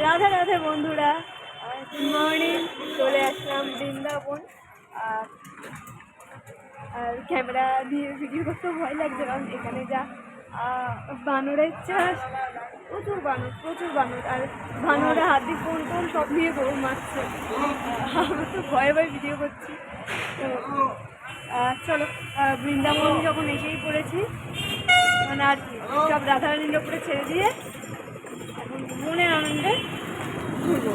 রাধে রাধে বন্ধুরা। Good morning চলে আসলাম বৃন্দাবন। আর আর ক্যামেরা দিয়ে ভিডিও করতে ভয় লাগছে কারণ এখানে যা বানরের চাষ, প্রচুর বানর প্রচুর বানর। আর বানরে হাতি ফোন টোন সব নিয়ে দৌড় মারছে। আমরা তো ভয়ে ভয়ে ভিডিও করছি। তো চলো বৃন্দাবন যখন এসেই পড়েছি মানে আর সব রাধারানীর ওপরে ছেড়ে দিয়ে মনের আনন্দে ঘুরবো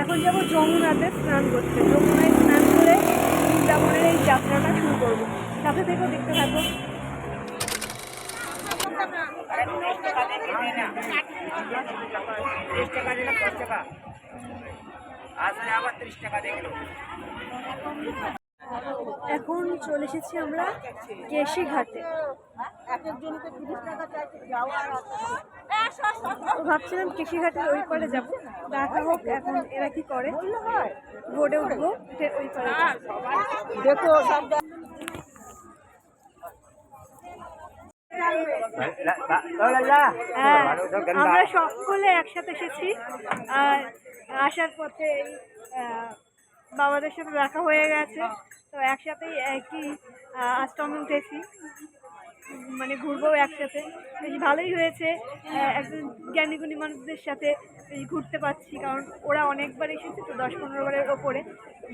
এখন যাব যমুনাতে স্নান করতে। যমুনায় স্নান করে বৃন্দাবনের এই যাত্রাটা শুরু করব। সাথে থেকেও দেখতে থাকো। আবার ত্রিশ টাকা দেখল এখন চলে এসেছি আমরা কেশি ঘাটে ভাবছিলাম কেশি ঘাটের ওই পারে যাব। দেখা হোক এখন এরা কি করে। বোর্ডে উঠবো উঠে ওই পারে দেখো হ্যাঁ আমরা সকলে একসাথে এসেছি। আর আসার পথে বাবাদের সাথে দেখা হয়ে গেছে। তো একসাথেই একই আশ্রমে উঠেছি। মানে ঘুরবো একসাথে। বেশ ভালোই হয়েছে। একজন জ্ঞানীগুণী মানুষদের সাথে বেশ ঘুরতে পারছি। কারণ ওরা অনেকবার এসেছে তো দশ পনেরো বারের ওপরে।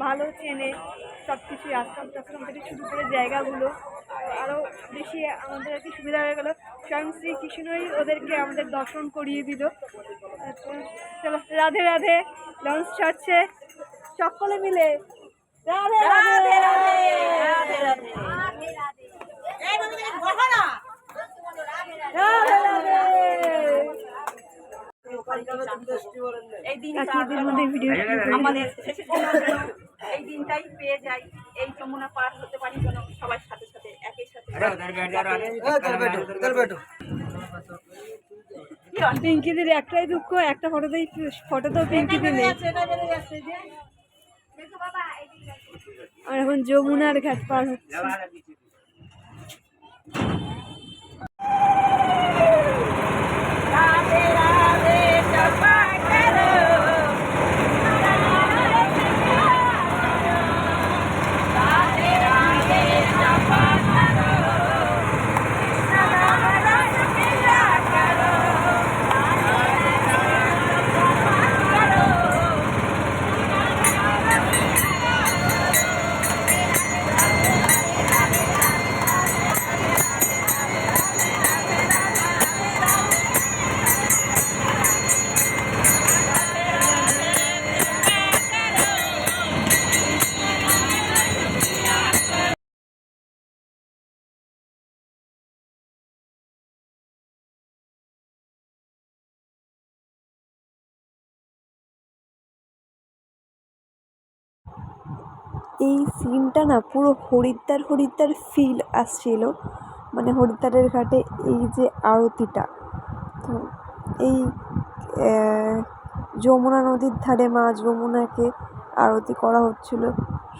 ভালো চেনে সব কিছুই আশ্রম টাশ্রম থেকে শুরু করে জায়গাগুলো। আরও বেশি আমাদের আর কি সুবিধা হয়ে গেলো। স্বয়ং শ্রীকৃষ্ণই ওদেরকে আমাদের দর্শন করিয়ে দিল। চলো, রাধে রাধে। লঞ্চ ছাড়ছে। সকলে মিলে। রাধে রাধে রাধে। রাধে রাধে এই আমাদের এই দিনটাই পেয়ে যাই। এই যমুনা পার হতে পারি যেন সবার সাথে সাথে একই সাথে। পিঙ্কিদের একটাই দুঃখ একটা ফটোতেই ফটোতেও পিঙ্কিদি নেই। আর এখন যমুনার ঘাট পার হচ্ছে। এই সিনটা না পুরো হরিদ্বার হরিদ্বার ফিল আসছিল। মানে হরিদ্বারের ঘাটে এই যে আরতিটা। তো এই যমুনা নদীর ধারে মা যমুনাকে আরতি করা হচ্ছিল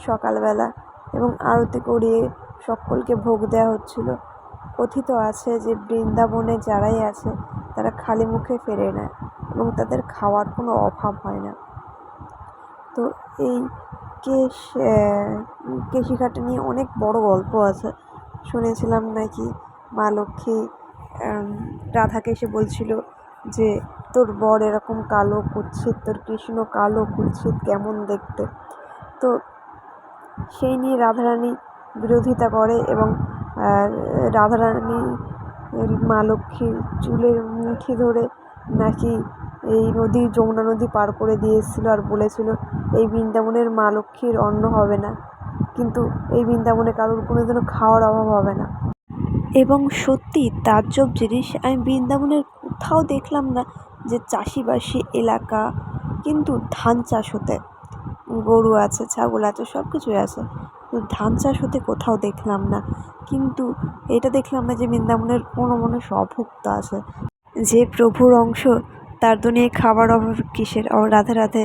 সকালবেলা এবং আরতি করিয়ে সকলকে ভোগ দেওয়া হচ্ছিল। কথিত আছে যে বৃন্দাবনে যারাই আছে, তারা খালি মুখে ফেরে না এবং তাদের খাওয়ার কোনো অভাব হয় না। তো এই কেশ কেশিঘাটে নিয়ে অনেক বড় গল্প আছে। শুনেছিলাম নাকি মা লক্ষ্মী রাধাকে এসে বলছিল যে, তোর বর এরকম কালো কুৎসিত, তোর কৃষ্ণ কালো কুৎসিত, কেমন দেখতে? তো সেই নিয়ে রাধারানী বিরোধিতা করে এবং রাধারানী, মা লক্ষ্মীর চুলের মুঠি ধরে নাকি এই নদী যমুনা নদী পার করে দিয়ে এসেছিল আর বলেছিল, এই বৃন্দাবনের মা লক্ষ্মীর অন্ন হবে না। কিন্তু এই বৃন্দাবনে কারোর কোনো দিনও খাওয়ার অভাব হবে না। এবং সত্যি তাজ্জব জিনিস, আমি বৃন্দাবনের কোথাও দেখলাম না যে চাষিবাসী এলাকা, কিন্তু ধান চাষ হতে। গরু আছে, ছাগল আছে সব কিছুই আছে ধান চাষ হতে কোথাও দেখলাম না। কিন্তু এটা দেখলাম না যে বৃন্দাবনের কোনো মানুষ অভুক্ত আছে। যে প্রভুর অংশ তার দুনিয়ায় খাবার অভাব কিসের? ও রাধে রাধে।